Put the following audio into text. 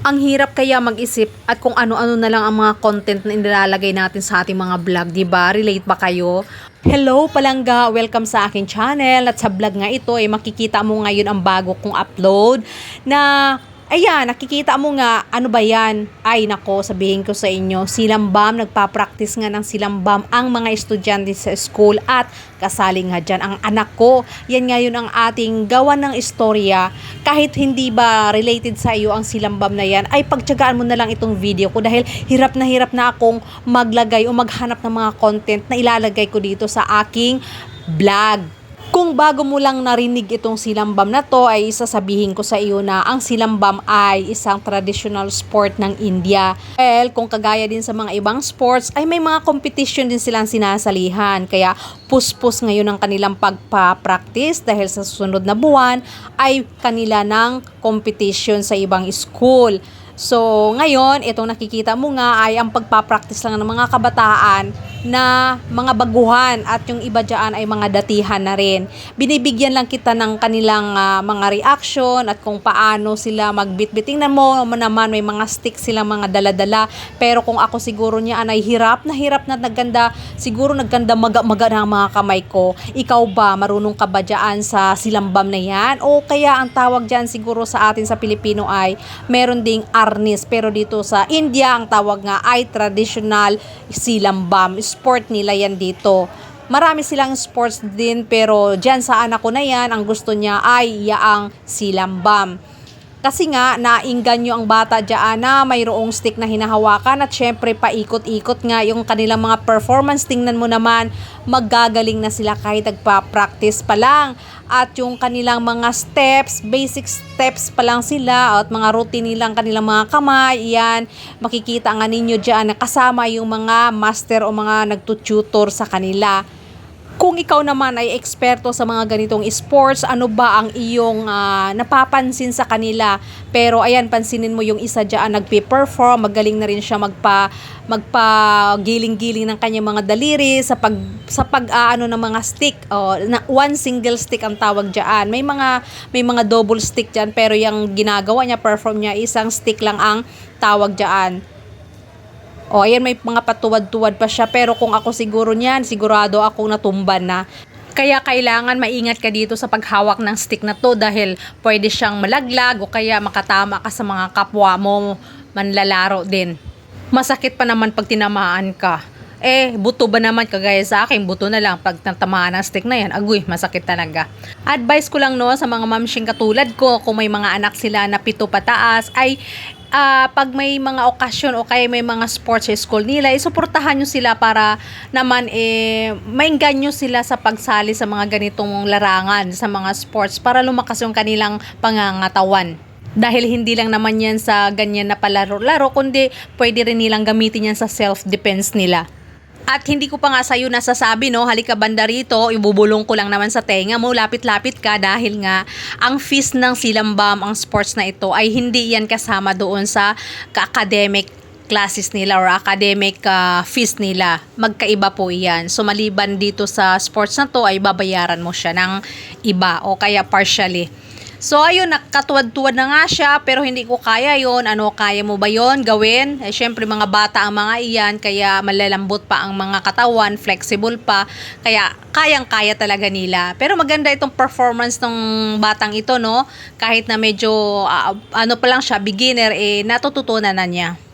Ang hirap kaya mag-isip at kung ano-ano na lang ang mga content na inilalagay natin sa ating mga vlog, di ba? Relate ba kayo? Hello palangga! Welcome sa aking channel at sa vlog nga ito ay makikita mo ngayon ang bago kong upload na Ayan, nakikita mo nga, ano ba yan? Ay, nako, sabihin ko sa inyo, silambam, nagpa-practice nga ng silambam ang mga estudyante sa school at kasali nga dyan ang anak ko. Yan ngayon ang ating gawa ng istorya. Kahit hindi ba related sa iyo ang silambam na yan, ay pagtyagaan mo na lang itong video ko dahil hirap na hirap na akong maglagay o maghanap ng mga content na ilalagay ko dito sa aking vlog. Kung bago mo lang narinig itong silambam na to ay sasabihin ko sa iyo na ang silambam ay isang traditional sport ng India. Well, kung kagaya din sa mga ibang sports ay may mga competition din silang sinasalihan. Kaya puspos ngayon ang kanilang pagpa-practice dahil sa susunod na buwan ay kanila ng competition sa ibang school. So, ngayon, itong nakikita mo nga ay ang pagpapractice lang ng mga kabataan na mga baguhan at yung iba dyan ay mga datihan na rin. Binibigyan lang kita ng kanilang ah, mga reaction at kung paano sila magbitbit. Tingnan mo naman may mga stick sila mga daladala pero kung ako siguro niya ay hirap na hirap na nagganda siguro nagganda maga-maga na ang mga kamay ko. Ikaw ba marunong ka ba dyan sa silambam na yan? O kaya ang tawag dyan siguro sa atin sa Pilipino ay meron ding arnis pero dito sa India ang tawag nga ay traditional silambam sport nila yan dito. Marami silang sports din pero dyan sa anak ko na yan ang gusto niya ay yaang silambam kasi nga, naingganyo ang bata dyan na mayroong stick na hinahawakan at syempre paikot-ikot nga yung kanilang mga performance. Tingnan mo naman, maggagaling na sila kahit nagpa-practice pa lang. At yung kanilang mga steps, basic steps pa lang sila at mga routine nilang kanilang mga kamay, yan, makikita nga ninyo dyan na kasama yung mga master o mga nagtututor sa kanila kung ikaw naman ay eksperto sa mga ganitong sports, ano ba ang iyong ah, napapansin sa kanila? Pero ayan, pansinin mo yung isa diyan nagpe-perform, magaling na rin siya magpa magpa giling-giling ng kanyang mga daliri sa pag sa pag ah, ano ng mga stick. Oh, na, one single stick ang tawag diyan. May mga may mga double stick diyan pero yung ginagawa niya, perform niya isang stick lang ang tawag diyan. O, ayan may mga patuwad-tuwad pa siya. Pero kung ako siguro niyan, sigurado akong natumban na. Kaya kailangan maingat ka dito sa paghawak ng stick na to dahil pwede siyang malaglag o kaya makatama ka sa mga kapwa mo manlalaro din. Masakit pa naman pag tinamaan ka. Eh, buto ba naman kagaya sa akin, buto na lang pag natamaan ng stick na yan, agoy, masakit talaga. Advice ko lang no sa mga mamshing katulad ko, kung may mga anak sila na pito pataas, ay ah, pag may mga okasyon o kaya may mga sports sa school nila, isuportahan nyo sila para naman eh, maingganyo sila sa pagsali sa mga ganitong larangan, sa mga sports, para lumakas yung kanilang pangangatawan. Dahil hindi lang naman yan sa ganyan na palaro-laro, kundi pwede rin nilang gamitin yan sa self-defense nila. At hindi ko pa nga sa'yo nasasabi, no, halika banda rito, ibubulong ko lang naman sa tenga mo, lapit-lapit ka dahil nga ang fees ng silambam, ang sports na ito, ay hindi yan kasama doon sa academic classes nila or academic ah, fees nila. Magkaiba po yan. So maliban dito sa sports na to ay babayaran mo siya ng iba o kaya partially. So ayun, nakatuwad-tuwad na nga siya pero hindi ko kaya yon Ano, kaya mo ba yon gawin? Eh syempre mga bata ang mga iyan kaya malalambot pa ang mga katawan, flexible pa. Kaya kayang-kaya talaga nila. Pero maganda itong performance ng batang ito, no? Kahit na medyo ah, ano pa lang siya, beginner, eh natututunan na niya.